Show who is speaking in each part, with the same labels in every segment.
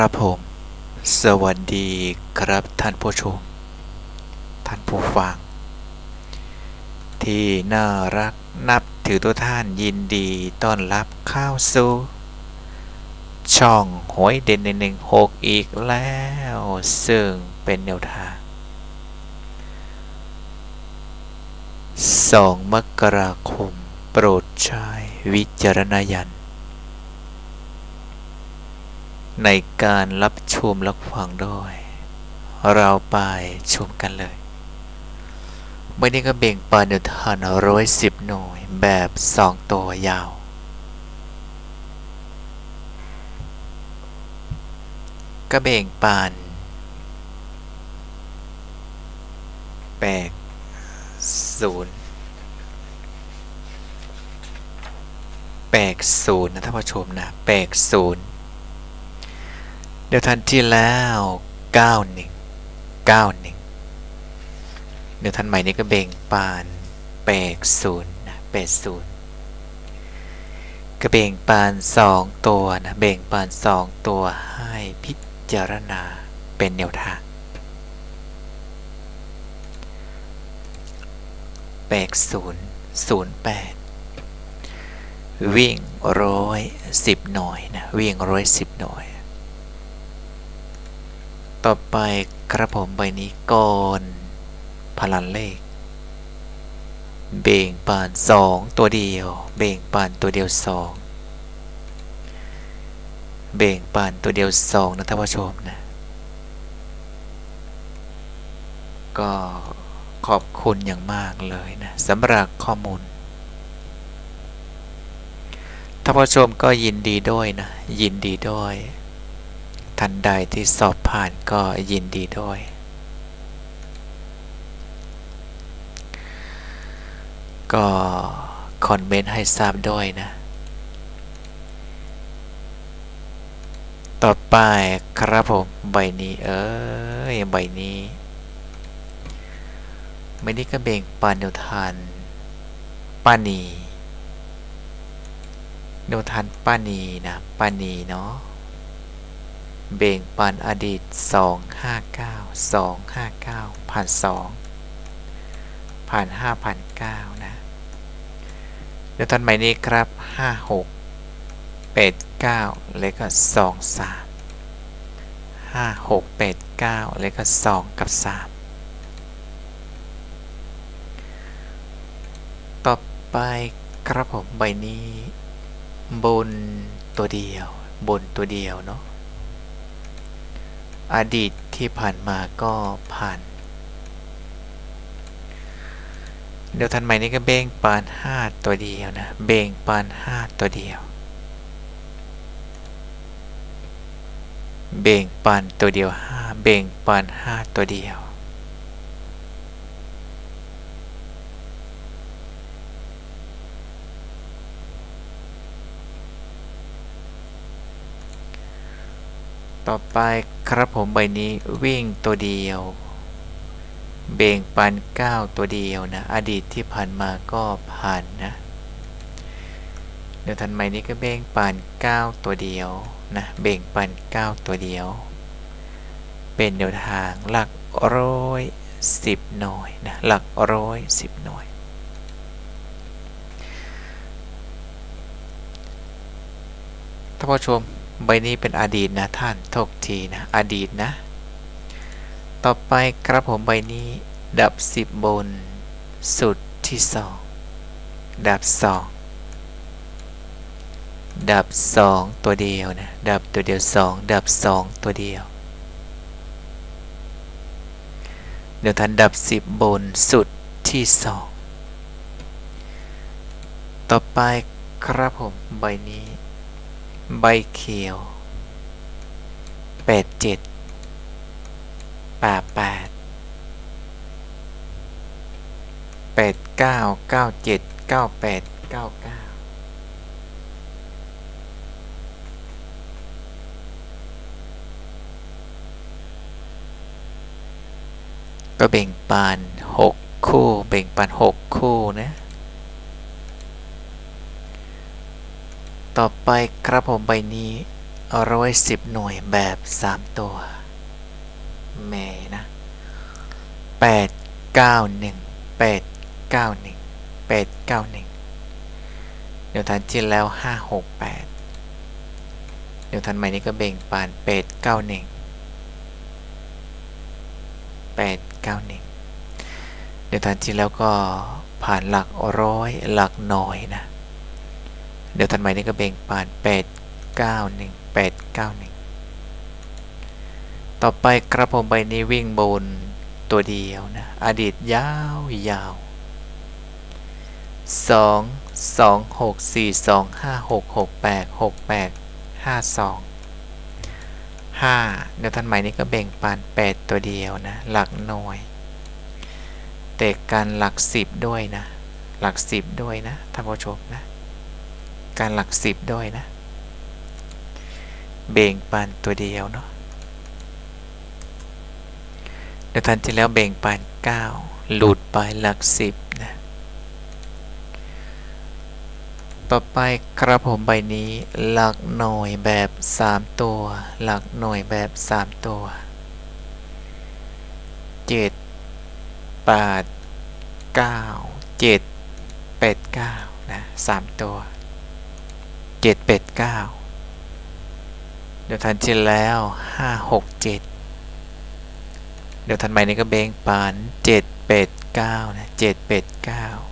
Speaker 1: ครับผม สวัสดีครับท่านผู้ชม ท่านผู้ฟัง ที่น่ารักนับถือตัวท่านยินดีต้อนรับเข้าสู่ ช่องหวยเด่นในหนึ่งหกอีกแล้ว ซึ่งเป็นแนวทาง2มกราคม โปรดใช้วิจารณญาณ ในการรับชมรับฟังด้วย เราไปชมกันเลยวันนี้ก็เบ่งปานเดินทานร้อยสิบหน่วยแบบสองตัวยาว ก็เบ่งปานแปดศูนย์แปดศูนย์นะท่านผู้ชมนะแปดศูนย์ เดี๋ยวทันที่แล้วเก้าหนึ่งเก้าหนึ่งเดี๋ยวทันใหม่นี้ก็เบ่งปานแปดศูนย์นะแปดศูนย์ก็เบ่งปานสองตัวนะเบ่งปานสองตัวให้พิจารณาเป็นแนวทางแปดศูนย์ศูนย์แปดวิ่งร้อยสิบหน่อยนะวิ่งร้อยสิบหน่อย ต่อไปกระผมใบนี้ก่อนพลันเลข เบ่งปานสองตัวเดียว เบ่งปานตัวเดียวสองเบ่งปานตัวเดียวสองนะท่านผู้ชมนะ ก็ขอบคุณอย่างมากเลยนะสำหรับข้อมูลท่านผู้ชมก็ยินดีด้วยนะ ยินดีด้วย ท่านใดที่สอบผ่านก็ยินดีด้วย ก็คอมเมนต์ให้ทราบด้วยนะ ต่อไปครับผมใบนี้เอ้ยใบนี้ใบนี้ก็เบงปานเดียวทานปานีเดียวทานปานีนะปานีเนาะ เบ่งปันอดีต 259 259ผ่าน2ผ่าน5ผ่าน9นะเดี๋ยวตอนใหม่นี้ครับ 56 89 แล้วก็ 23 56 89 แล้วก็ 2 กับ 3 ต่อไปครับผมใบนี้ บนตัวเดียว บนตัวเดียวเนาะ อดีตที่ผ่านมาก็ผ่าน เดี๋ยวทันใหม่นี้ก็เบ่งปาน 5 ตัวเดียวนะ เบ่งปาน 5 ตัวเดียว เบ่งปานตัวเดียว 5 เบ่งปาน 5 ตัวเดียว ต่อไปครับผมใบนี้วิ่งตัวเดียว เบ่งปัน 9 ตัวเดียวนะ อดีตที่ผ่านมาก็ผ่านนะ เดี๋ยวทันใหม่นี้ก็เบ่งปัน 9 ตัวเดียวนะ เบ่งปัน 9 ตัวเดียว เป็นแนวทางหลักร้อยสิบหน่วยนะ หลักร้อยสิบหน่วยท่านผู้ชม ใบนี้เป็นอดีตนะท่านโทษทีนะ อดีตนะ ต่อไปครับผมใบนี้ ดับสิบบน สุดที่สองดับสองดับสองตัวเดียวนะ ดับตัวเดียวสองดับสองตัวเดียว เดี๋ยวท่านดับสิบบนสุดที่สองต่อไปครับผมใบนี้ ใบเขียวแปดเจ็ดแปดแปดแปดเก้าเก้าเจ็ดเก้าแปดเก้าเก้าก็เบ่งปานหกคู่เบ่งปานหกคู่นะ ต่อไปครับผมใบนี้ร้อยสิบหน่วยแบบสามตัวเมนะแปดเก้าหนึ่งแปดเก้าหนึ่งแปดเก้าหนึ่งเดี๋ยวทันที่แล้วห้าหกแปดเดี๋ยวทันใหม่นี้ก็เบ่งปานแปดเก้าหนึ่งแปดเก้าหนึ่งเดี๋ยวทันที่แล้วก็ผ่านหลักร้อยหลักหน่อยนะ เดี๋ยวทันใหม่นี้ก็เบ่งปานแปดเก้าหนึ่งแปดเก้าหนึ่งต่อไปกระผมใบนี้วิ่งบนตัวเดียวนะ อดีตยาวยาวสองสองหกสี่สองห้าหกหกแปดหกแปดห้าสองห้าเดี๋ยวท่านใหม่นี้ก็เบ่งปานแปดตัวเดียวนะ หลักหน่วยเตะการหลักสิบด้วยนะ หลักสิบด้วยนะท่านผู้ชมนะ การหลักสิบด้วยนะ เบ่งปานตัวเดียวเนาะเดี๋ยวทันที่แล้วเบ่งปานเก้าหลุดไปหลักสิบนะต่อไปกระผมใบนี้หลักหน่วยแบบ 3 ตัว หลักหน่วยแบบ 3 ตัว 7 8 9 7 8 9นะ3ตัว 7 8 9เดี๋ยวทันที่แล้ว5 6 7เจ็ดเดี๋ยวทันใหม่นี้ก็เบงปาน7 8 9นะ7 8 9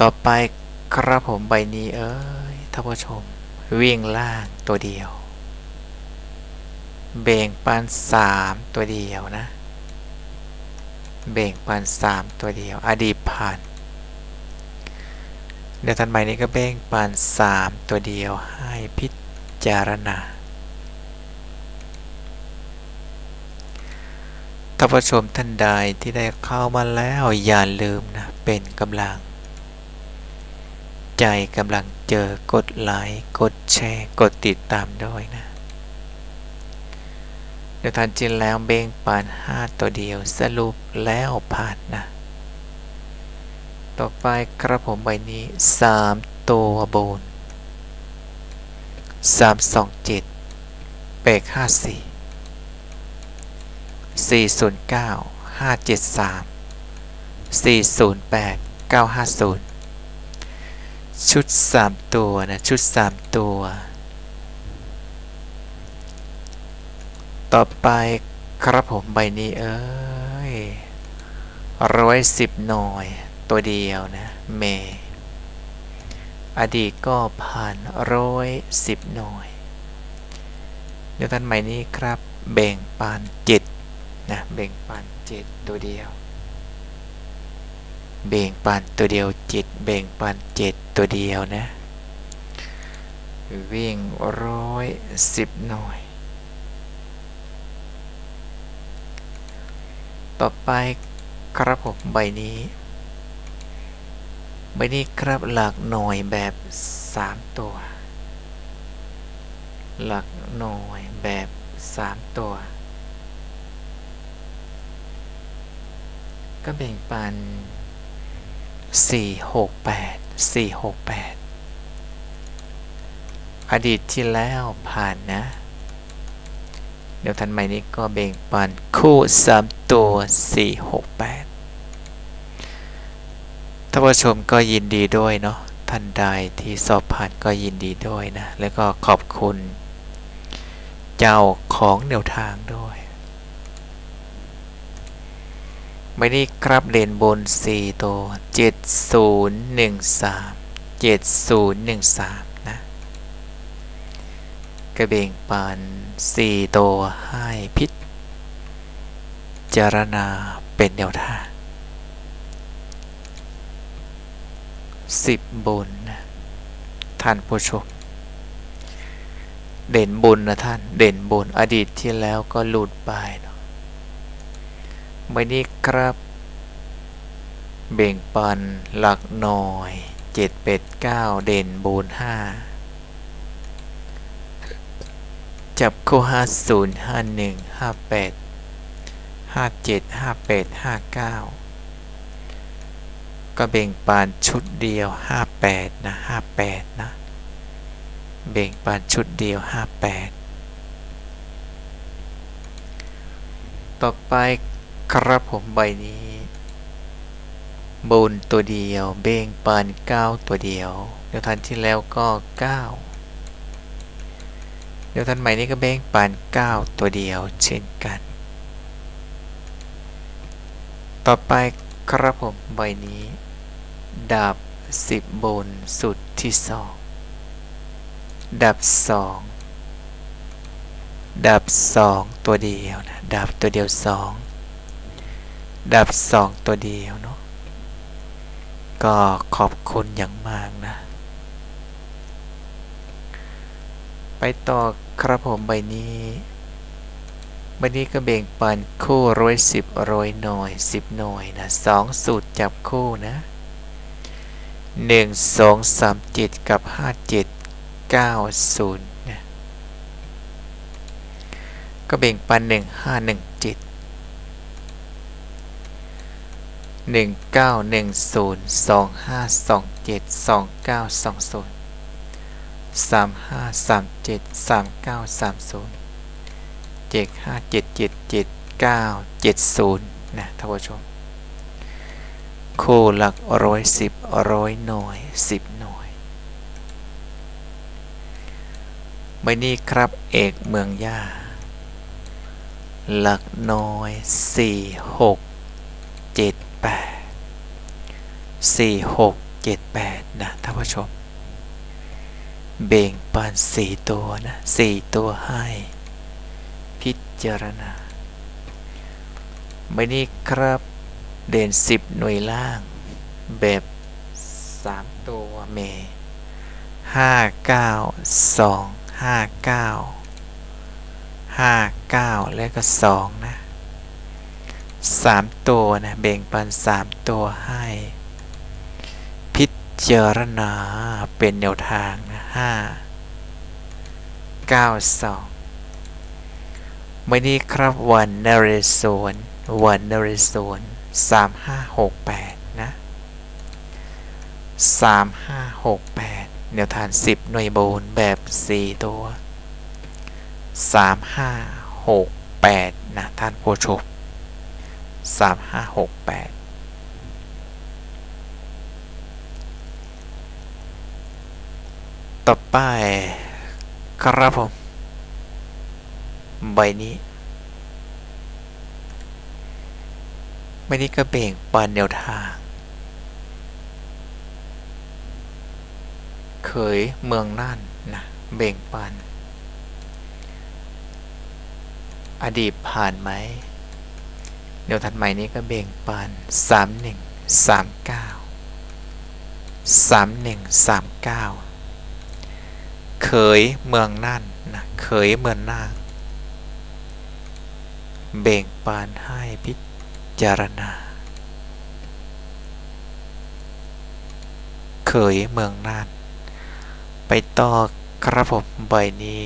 Speaker 1: ต่อไปครับผมใบนี้เอ้ยท่านผู้ชม วิ่งล่างตัวเดียว เบ่งปานสามตัวเดียวนะ เบ่งปานสามตัวเดียว อดีตผ่าน เดี๋ยวทันใหม่นี้ก็เบ่งปานสามตัวเดียวให้พิจารณาท่านผู้ชมท่านใดที่ได้เข้ามาแล้วอย่าลืมนะ เป็นกำลัง ใจกำลังเจอกดไลค์กดแชร์ กดติดตามด้วยนะ เดี๋ยวทันจินแล้วเบ่งปานห้าตัวเดียวสรุปแล้วผ่านนะ ต่อไปกระผมใบนี้สามตัวบนสามสองเจ็ดเปกห้าสี่สี่ศูนย์เก้าห้าเจ็ดสามสี่ศูนย์แปดเก้าห้าศูนย์ชุดสามตัวนะ ชุดสามตัว ต่อไปครับผมใบนี้เอ้ยร้อยสิบหน่อย ตัวเดียวนะ เม อดีตก็ผ่านร้อยสิบหน่อยเดี๋ยวท่านใหม่นี้ครับแบ่งปานเจ็ดนะแบ่งปานเจ็ดตัวเดียว เบ่งปานตัวเดียวเจ็ดเบ่งปานเจ็ดตัวเดียวนะ วิ่งร้อยสิบหน่อย ต่อไปครับผมใบนี้ ใบนี้ครับหลักหน่วยแบบสามตัว หลักหน่วยแบบสามตัว ก็แบ่งปันสี่หกแปดสี่หกแปดอดีตที่แล้วผ่านนะ เดี๋ยวทันใหม่นี้ก็เบ่งปันคู่สามตัวสี่หกแปดท่านผู้ชมก็ยินดีด้วยเนาะท่านใดที่สอบผ่านก็ยินดีด้วยนะ แล้วก็ขอบคุณ เจ้าของแนวทางด้วยไม่ได้ครับเลนบน 4 ตัว 7013 7013นะ กระเบงปาน4ตัวให้พิจารณาเป็นแนวท่าง10บนนะท่านผู้ชมเด่นบนนะท่าน เด่นบนอดีตที่แล้วก็หลุดไปเนาะไม่นี้ครับ เบ่งปันหลักหน่อยเจ็ดเป็ดเก้าเด่นบูนห้า จับคู่ห้าศูนย์ห้าหนึ่งห้าแปดห้าเจ็ดห้าแปดห้าเก้าก็เบ่งปานชุดเดียว 58 นะ 58 นะ เบ่งปานชุดเดียว 58 ต่อไปครับผมใบนี้บนตัวเดียว เบ่งปาน 9 ตัวเดียว เดี๋ยวทันที่แล้วก็ 9 เดี๋ยวทันใหม่นี้ก็เบ่งปาน9 ตัวเดียวเช่นกัน ต่อไปครับผมใบนี้ดาบ10 บนสุดที่สองดาบสองดาบสองตัวเดียวนะดาบตัวเดียวสองดาบสองตัวเดียวเนาะก็ขอบคุณอย่างมากนะ ไปต่อครับผมใบนี้ใบนี้ก็เบ่งปันคู่ร้อยสิบร้อยหน่อยสิบหน่อยนะสองสูตรจับคู่นะหนึ่งสองสามเจ็ดกับห้าเจ็ดเก้าศูนย์นะก็เบ่งปันหนึ่งห้าหนึ่งเจ็ดหนึ่งเก้าหนึ่งศูนย์สองห้าสองเจ็ดสองเก้าสองศูนย์ สามห้าสามเจ็ดสามเก้าสามศูนย์เจ็ดห้าเจ็ดเจ็ดเจ็ดเก้าเจ็ดศูนย์นะท่านผู้ชม คู่หลักร้อยสิบร้อยหน่วยสิบหน่วยไม่นี่ครับเอกเมืองย่า หลักหน้อยสี่หกเจ็ดแปดสี่หกเจ็ดแปดนะท่านผู้ชม เบ่งปานสี่ตัวนะสี่ตัวให้ พิจารณาไม่นี่ครับเด่นสิบหน่วยล่าง แบบสามตัวเมห้าเก้าสองห้าเก้าห้าเก้าแล้วก็สองนะสามตัวนะเบ่งปันสามตัวให้ พิจารณาเป็นแนวทาง ห้าเก้าสองไม่นี้ครับวันนเรศวรวันนเรศวรสามห้าหกแปดนะสามห้าหกแปดแนวทานสิบหน่วยบูนแบบสี่ตัวสามห้าหกแปดนะท่านผู้ชมสามห้าหกแปด ต่อไป ครับผม ใบนี้ ใบนี้ก็เบ่งปันแนวทาง เคยเมืองน่านนะเบ่งปันอดีตผ่านไหมเดี๋ยวถัดใหม่นี้ก็เบ่งปันสามหนึ่งสามเก้าสามหนึ่งสามเก้า เคยเมืองนั่นนะเคยเมืองน่านเบ่งปานให้พิจารณา เคยเมืองน่าน ไปต่อครับผมใบนี้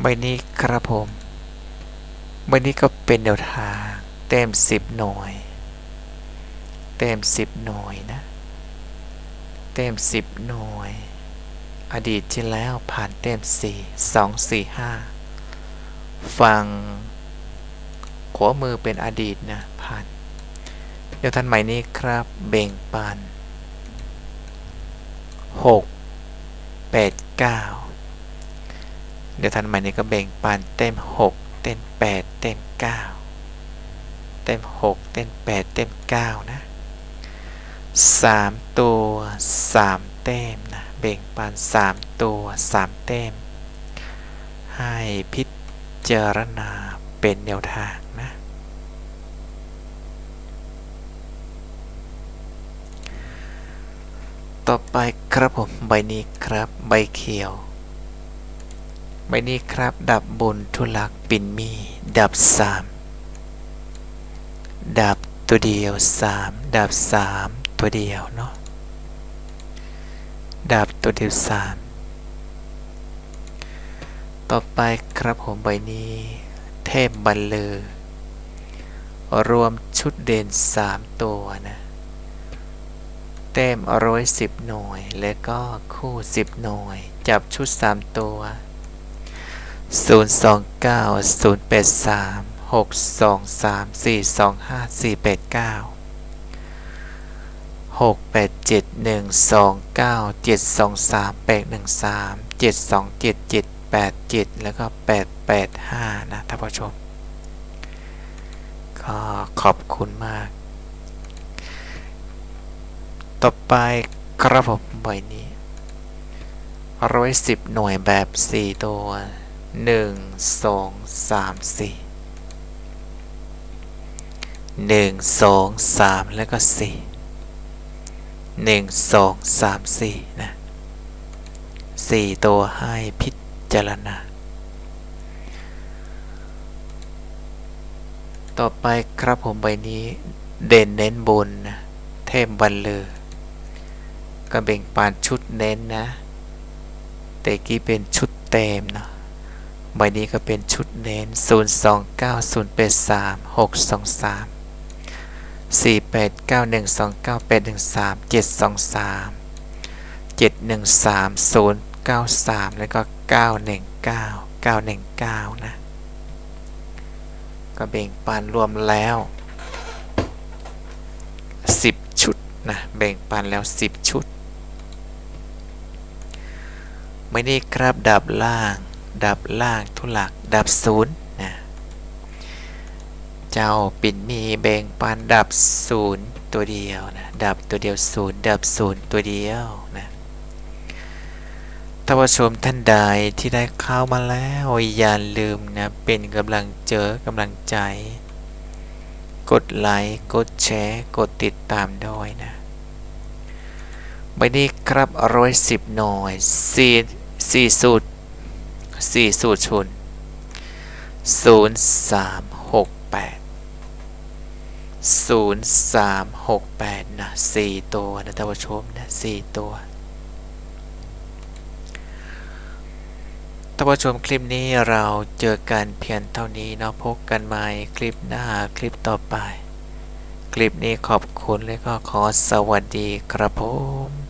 Speaker 1: ใบนี้ครับผมใบนี้ก็เป็นแนวทางเต็มสิบหน่วย ต็มสิบหน่วยนะ เต็มสิบหน่วย อดีตที่แล้วผ่านเต็มสี่สองสี่ห้าฟังขวามือเป็นอดีตนะผ่านเดี๋ยวท่านใหม่นี้ครับเบ่งปันหกแปดเก้าเดี๋ยวท่านใหม่นี้ก็เบ่งปันเต็มหกเต็มแปดเต็มเก้าเต็มหกเต็มแปดเต็มเก้านะ สามตัวสามเต็มนะเบ่งปันสามตัวสามเต็มให้พิจารณาเป็นแนวทางนะต่อไปครับผมใบนี้ครับใบเขียวใบนี้ครับ ดับบนทุลักปินมี ดับสามดับตัวเดียวสามดับสาม ตัวเดียวเนาะดับตัวเดียวสามต่อไปครับผมใบนี้ เทพบัลเลอร์รวมชุดเด่น 3 ตัวนะเต็มร้อยสิบหน่วย และก็คู่ 10 หน่วย จับชุด 3 ตัว 0 2 9 0 8 3 6 2 3 4 2 5 4 8 9 6 8 7 1 2 9 7 2 3 8 1 3 7 2 7 7 8 7แล้วก็8 8 5นะท่านผู้ชม ก็ขอบคุณมาก ต่อไปครับผมใบนี้ร้อยสิบหน่วยแบบ4ตัว1 2 3 4 1 2 3แล้วก็ 4 1 2 3 4นะ4ตัวให้พิจารณา ต่อไปครับผมใบนี้เด่นเน้นบนนะเทพบันเลอก็เบ่งปานชุดเน้นนะแต่กี้เป็นชุดเต็มเนาะใบนี้ก็เป็นชุดเน้น 0 2 9 0 8 3 6 2 3 4 8 9 1 2 9 8 1 3 7 2 3 7 1 3 0 9 3 แล้วก็ 9 1 9 9 1 9 นะ ก็แบ่งปันรวมแล้ว 10 ชุดนะ แบ่งปันแล้ว 10 ชุด ไม่ได้ครับดับล่าง ดับล่างทุลัก ดับศูนย์ เจ้าปิ่นมีแบ่งปันดับศูนย์ตัวเดียวนะดับตัวเดียวศูนย์ดับศูนย์ตัวเดียวนะท่านผู้ชมท่านใดที่ได้เข้ามาแล้วอย่าลืมนะเป็นกำลังเจอกำลังใจ กดไลค์กดแชร์ กดติดตามด้วยนะใบนี้ครับร้อยสิบหน่วยสี่สี่สูตรสี่สูตรชนศู นย์สามหกแปดศูนย์สามหกแปดนะสี่ตัวนะท่านผู้ชมนะสี่ตัวท่านผู้ชมคลิปนี้เราเจอกันเพียงเท่านี้เนาะพบกันใหม่คลิปหน้าคลิปต่อไป คลิปนี้ขอบคุณและก็ขอสวัสดีครับผม